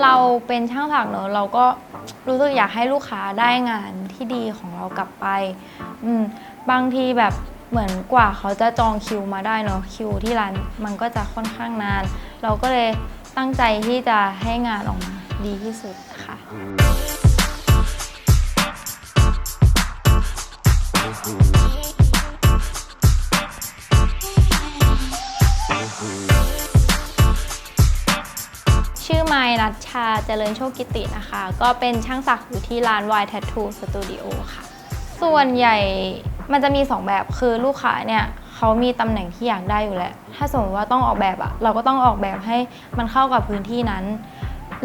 เราเป็นช่างถักเนอะเราก็รู้สึกอยากให้ลูกค้าได้งานที่ดีของเรากลับไป อืมบางทีแบบเหมือนกว่าเขาจะจองคิวมาได้เนอะคิวที่ร้านมันก็จะค่อนข้างนาน เราก็เลยตั้งใจที่จะให้งานออกมาดีที่สุดค่ะ ชื่อไมล์นัชชาเจริญโชคกิตินะคะ ก็เป็นช่างสักอยู่ที่ร้าน Y Tattoo Studio ค่ะ ส่วนใหญ่มันจะมี 2 แบบคือลูกค้าเนี่ยเขามีตำแหน่งที่อยากได้อยู่แล้ว ถ้าสมมติว่าต้องออกแบบอะเราก็ต้องออกแบบให้มันเข้ากับพื้นที่นั้น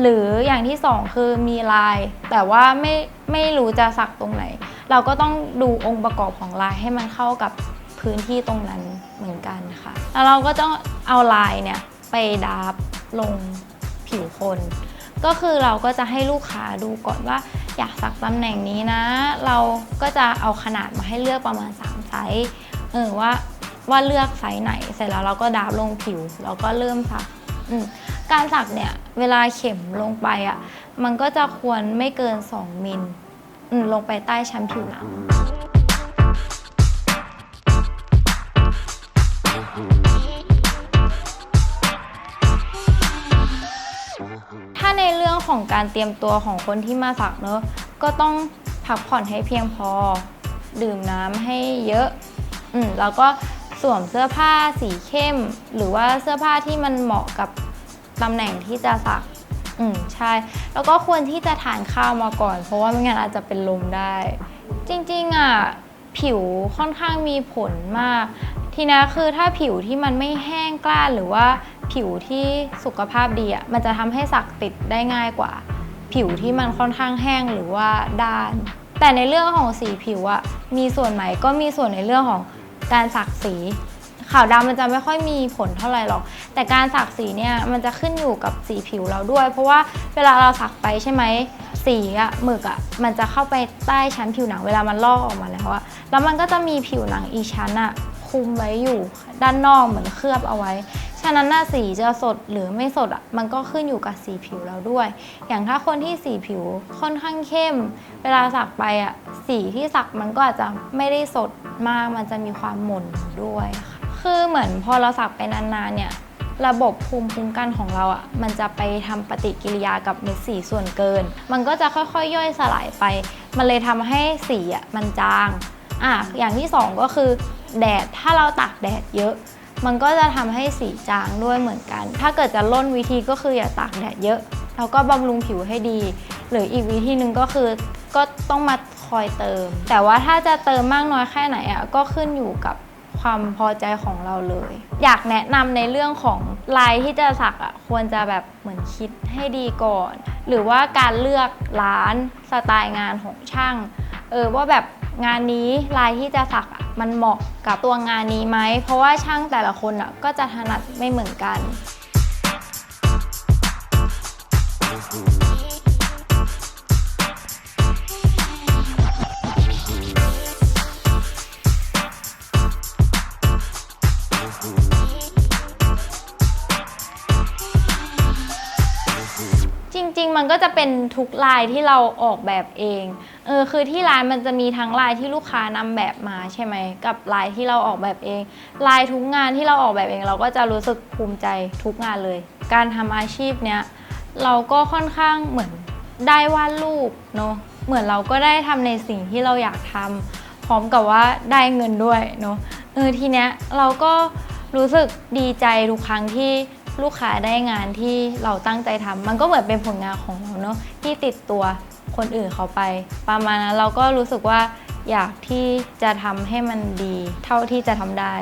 หรืออย่างที่ 2 คือมีลาย แต่ว่าไม่ไม่รู้จะสักตรงไหน เราก็ต้องดูองค์ประกอบของลายให้มันเข้ากับพื้นที่ตรงนั้นเหมือนกันค่ะ แล้วเราก็ต้องเอาลายเนี่ยไปดาบลง ผิวคน ก็คือเราก็จะให้ลูกค้าดูก่อนว่าอยากสักตำแหน่งนี้นะ เราก็จะเอาขนาดมาให้เลือกประมาณ 3 ไซส์เออว่าว่าเลือกไซส์ไหน เสร็จแล้วเราก็ดาบลงผิวเราก็เริ่มสักการสักเนี่ยเวลาเข็มลงไปอะ่ะมันก็จะควรไม่เกิน 2 มิลลงไปใต้ชั้นผิวหนัง ของการเตรียมตัวของคนที่มาสักเนอะก็ต้องพักผ่อนให้เพียงพอ ดื่มน้ำให้เยอะ อืมแล้วก็สวมเสื้อผ้าสีเข้ม หรือว่าเสื้อผ้าที่มันเหมาะกับตำแหน่งที่จะสัก อืมใช่ แล้วก็ควรที่จะทานข้าวมาก่อน เพราะว่าไม่งั้นอาจจะเป็นลมได้ จริงๆอะผิวค่อนข้างมีผลมาก ทีนี้คือถ้าผิวที่มันไม่แห้งกล้าหรือว่า ผิวที่สุขภาพดีอะมันจะทำให้สักติดได้ง่ายกว่า ผิวที่มันค่อนข้างแห้งหรือว่าด้าน แต่ในเรื่องของสีผิวอะมีส่วนไหมก็มีส่วนในเรื่องของการสักสีขาวดำมันจะไม่ค่อยมีผลเท่าไหร่หรอก แต่การสักสีเนี่ยมันจะขึ้นอยู่กับสีผิวเราด้วย เพราะว่าเวลาเราสักไปใช่ไหมสีอะหมึกอะมันจะเข้าไปใต้ชั้นผิวหนังเวลามันลอกออกมาแล้วอะแล้วมันก็จะมีผิวหนังอีกชั้นอะ คุมไว้อยู่ด้านนอกเหมือนเคลือบเอาไว้ ฉะนั้นหน้าสีจะสดหรือไม่สดอะมันก็ขึ้นอยู่กับสีผิวเราด้วย อย่างถ้าคนที่สีผิวค่อนข้างเข้ม เวลาสักไปอะสีที่สักมันก็อาจจะไม่ได้สดมากมันจะมีความหม่นด้วยค่ะคือเหมือนพอเราสักไปนานๆเนี่ยระบบภูมิคุ้มกันของเราอะ่ะ มันจะไปทำปฏิกิริยากับเม็ดสีส่วนเกิน มันก็จะค่อยๆ ย่อยสลายไป มันเลยทำให้สีอะ่ะมันจาง อะ อย่างที่สองก็คือ แดด ถ้าเราตากแดดเยอะ มันก็จะทำให้สีจางด้วยเหมือนกัน ถ้าเกิดจะล่นวิธีก็คืออย่าตากแดดเยอะ แล้วก็บำรุงผิวให้ดี หรืออีกวิธีหนึ่งก็คือก็ต้องมาคอยเติม แต่ว่าถ้าจะเติมมากน้อยแค่ไหนอะก็ขึ้นอยู่กับความพอใจของเราเลย อยากแนะนำในเรื่องของลายที่จะสักอะควรจะแบบเหมือนคิดให้ดีก่อน หรือว่าการเลือกร้านสไตล์งานของช่าง เออว่าแบบงานนี้ลายที่จะสักมันเหมาะกับตัวงานนี้ไหมเพราะว่าช่างแต่ละคนอะก็จะถนัดไม่เหมือนกัน มันก็จะเป็นทุกลายที่เราออกแบบเอง เออคือที่ร้านมันจะมีทั้งลายที่ลูกค้านำแบบมาใช่ไหมกับลายที่เราออกแบบเอง ลายทุกงานที่เราออกแบบเอง เราก็จะรู้สึกภูมิใจทุกงานเลย การทำอาชีพเนี้ยเราก็ค่อนข้างเหมือนได้วาดรูปเนาะเหมือนเราก็ได้ทำในสิ่งที่เราอยากทำพร้อมกับว่าได้เงินด้วยเนาะเออทีเนี้ยเราก็รู้สึกดีใจทุกครั้งที่ ลูกค้าได้งานที่เราตั้งใจทำมันก็เหมือนเป็นผลงานของเราเนาะที่ติดตัวคนอื่นเขาไป ประมาณนั้นเราก็รู้สึกว่าอยากที่จะทำให้มันดี เท่าที่จะทำได้